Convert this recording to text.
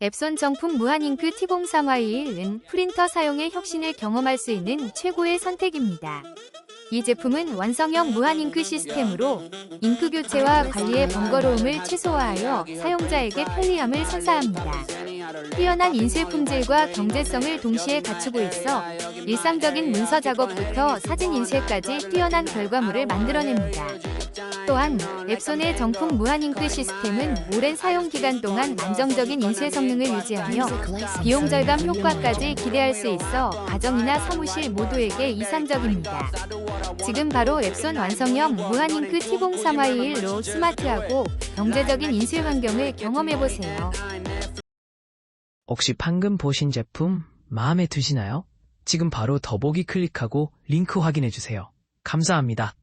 앱손 정품 무한잉크 T03Y1은 프린터 사용의 혁신을 경험할 수 있는 최고의 선택입니다. 이 제품은 완성형 무한잉크 시스템으로 잉크 교체와 관리의 번거로움을 최소화하여 사용자에게 편리함을 선사합니다. 뛰어난 인쇄 품질과 경제성을 동시에 갖추고 있어 일상적인 문서 작업부터 사진 인쇄까지 뛰어난 결과물을 만들어냅니다. 또한 앱손의 정품 무한 잉크 시스템은 오랜 사용 기간 동안 안정적인 인쇄 성능을 유지하며 비용 절감 효과까지 기대할 수 있어 가정이나 사무실 모두에게 이상적입니다. 지금 바로 앱손 완성형 무한 잉크 T03Y1로 스마트하고 경제적인 인쇄 환경을 경험해보세요. 혹시 방금 보신 제품 마음에 드시나요? 지금 바로 더보기 클릭하고 링크 확인해주세요. 감사합니다.